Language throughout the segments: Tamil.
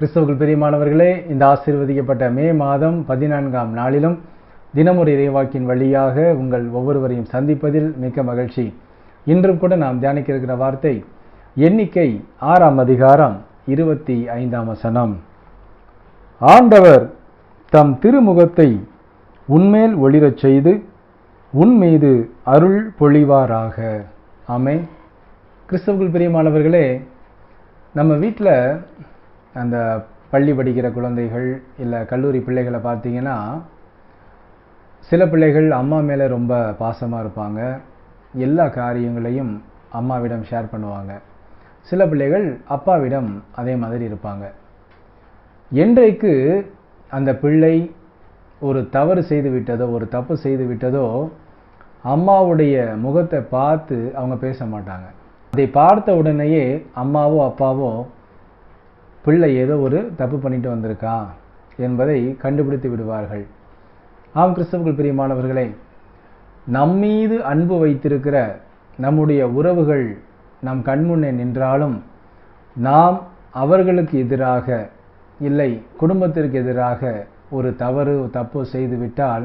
கிறிஸ்தவர்கள் பெரியமானவர்களே இந்த ஆசீர்வதிக்கப்பட்ட மே மாதம் பதினான்காம் நாளிலும் தினமொரு இறைவாக்கின் வழியாக உங்கள் ஒவ்வொருவரையும் சந்திப்பதில் மிக்க மகிழ்ச்சி. இன்றும் கூட நாம் தியானிக்க இருக்கிற வார்த்தை எண்ணிக்கை ஆறாம் அதிகாரம் இருபத்தி ஐந்தாம் வசனம். ஆண்டவர் தம் திருமுகத்தை உன்மேல் ஒளிரச் செய்து உன் மீது அருள் பொழிவாராக. ஆமே கிறிஸ்தவர்கள் பெரியமானவர்களே நம்ம வீட்டில் அந்த பள்ளி படிக்கிற குழந்தைகள் இல்லை கல்லூரி பிள்ளைகளை பார்த்தீங்கன்னா சில பிள்ளைகள் அம்மா மேலே ரொம்ப பாசமாக இருப்பாங்க. எல்லா காரியங்களையும் அம்மாவிடம் ஷேர் பண்ணுவாங்க. சில பிள்ளைகள் அப்பாவிடம் அதே மாதிரி இருப்பாங்க. என்றைக்கு அந்த பிள்ளை ஒரு தவறு செய்து விட்டதோ ஒரு தப்பு செய்து விட்டதோ அம்மாவுடைய முகத்தை பார்த்து அவங்க பேச மாட்டாங்க. அதை பார்த்த உடனேயே அம்மாவோ அப்பாவோ பிள்ளை ஏதோ ஒரு தப்பு பண்ணிட்டு வந்திருக்கா என்பதை கண்டுபிடித்து விடுவார்கள். ஆம் கிறிஸ்தவர்கள் பிரியமானவர்களே நம்மீது அன்பு வைத்திருக்கிற நம்முடைய உறவுகள் நம் கண்முன்னே நின்றாலும் நாம் அவர்களுக்கு எதிராக இல்லை குடும்பத்திற்கு எதிராக ஒரு தவறு தப்பு செய்துவிட்டால்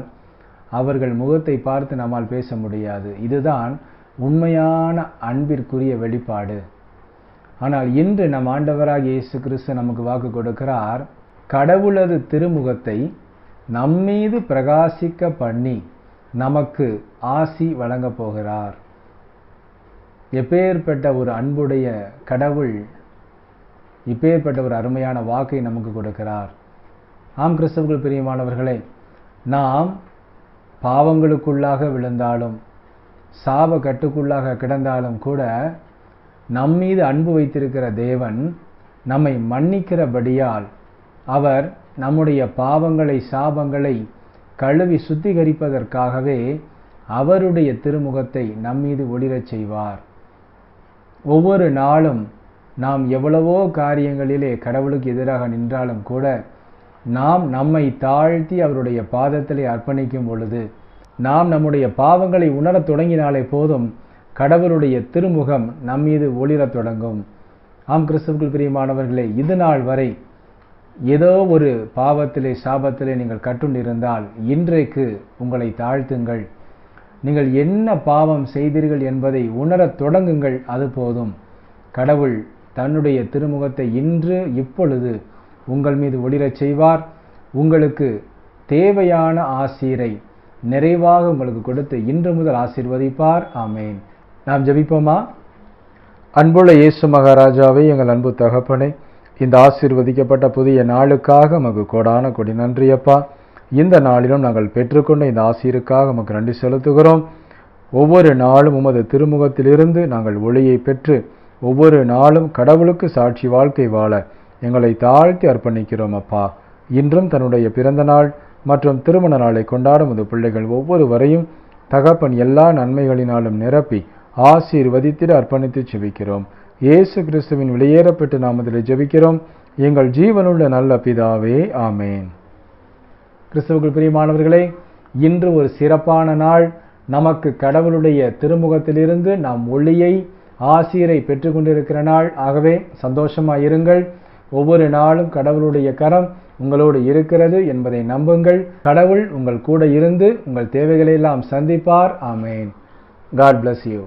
அவர்கள் முகத்தை பார்த்து நம்மால் பேச முடியாது. இதுதான் உண்மையான அன்பிற்குரிய வெளிப்பாடு. ஆனால் இன்று நம் ஆண்டவராக இயேசு கிறிஸ்து நமக்கு வாக்கு கொடுக்கிறார். கடவுளது திருமுகத்தை நம்மீது பிரகாசிக்க பண்ணி நமக்கு ஆசி வழங்கப் போகிறார். எப்பேற்பட்ட ஒரு அன்புடைய கடவுள் இப்பேற்பட்ட ஒரு அருமையான வாக்கை நமக்கு கொடுக்கிறார். ஆம் கிறிஸ்தவர்கள் பிரியமானவர்களே நாம் பாவங்களுக்குள்ளாக விழுந்தாலும் சாப கட்டுக்குள்ளாக கிடந்தாலும் கூட நம்மீது அன்பு வைத்திருக்கிற தேவன் நம்மை மன்னிக்கிறபடியால் அவர் நம்முடைய பாவங்களை சாபங்களை கழுவி சுத்திகரிப்பதற்காகவே அவருடைய திருமுகத்தை நம்மீது ஒளிரச் செய்வார். ஒவ்வொரு நாளும் நாம் எவ்வளவோ காரியங்களிலே கடவுளுக்கு எதிராக நின்றாலும் கூட நாம் நம்மை தாழ்த்தி அவருடைய பாதத்திலே அர்ப்பணிக்கும் பொழுது நாம் நம்முடைய பாவங்களை உணரத் தொடங்கினாலே போதும் கடவுளுடைய திருமுகம் நம்மீது ஒளிரத் தொடங்கும். ஆம் கிறிஸ்துவுக்குள் பிரியமானவர்களே இது நாள் வரை ஏதோ ஒரு பாவத்திலே சாபத்திலே நீங்கள் கட்டுண்டிருந்தால் இன்றைக்கு உங்களை தாழ்த்துங்கள். நீங்கள் என்ன பாவம் செய்தீர்கள் என்பதை உணரத் தொடங்குங்கள் அது போதும். கடவுள் தன்னுடைய திருமுகத்தை இன்று இப்பொழுது உங்கள் மீது ஒளிரச் செய்வார். உங்களுக்கு தேவையான ஆசீரை நிறைவாக உங்களுக்கு கொடுத்து இன்று முதல் ஆசீர்வதிப்பார். ஆமேன். நாம் ஜபிப்போமா? அன்புள்ள இயேசு மகாராஜாவை எங்கள் அன்பு தகப்பனே இந்த ஆசீர்வதிக்கப்பட்ட புதிய நாளுக்காக மகு கொடான கொடி நன்றியப்பா இந்த நாளிலும் நாங்கள் பெற்றுக்கொண்ட இந்த ஆசீருக்காக நமக்கு நன்றி செலுத்துகிறோம். ஒவ்வொரு நாளும் உமது திருமுகத்திலிருந்து நாங்கள் ஒளியை பெற்று ஒவ்வொரு நாளும் கடவுளுக்கு சாட்சி வாழ்க்கை வாழ எங்களை தாழ்த்தி அர்ப்பணிக்கிறோம் அப்பா. இன்றும் தன்னுடைய பிறந்த நாள் மற்றும் திருமண நாளை கொண்டாடும் அது பிள்ளைகள் ஒவ்வொருவரையும் தகப்பன் எல்லா நன்மைகளினாலும் நிரப்பி ஆசீர்வதித்திட அர்ப்பணித்து செபிக்கிறோம் இயேசு கிறிஸ்துவின் வெளியேறப்பட்டு நாம் அதில் ஜெபிக்கிறோம். எங்கள் ஜீவனுள்ள நல்ல பிதாவே ஆமேன். கிறிஸ்துவுக்குள் பிரியமானவர்களே இன்று ஒரு சிறப்பான நாள். நமக்கு கடவுளுடைய திருமுகத்திலிருந்து நாம் ஒளியை ஆசீரை பெற்றுக்கொண்டிருக்கிற நாள். ஆகவே சந்தோஷமாக இருங்கள். ஒவ்வொரு நாளும் கடவுளுடைய கரம் உங்களோடு இருக்கிறது என்பதை நம்புங்கள். கடவுள் உங்கள் கூட இருந்து உங்கள் தேவைகளை எல்லாம் சந்திப்பார். ஆமேன். God bless you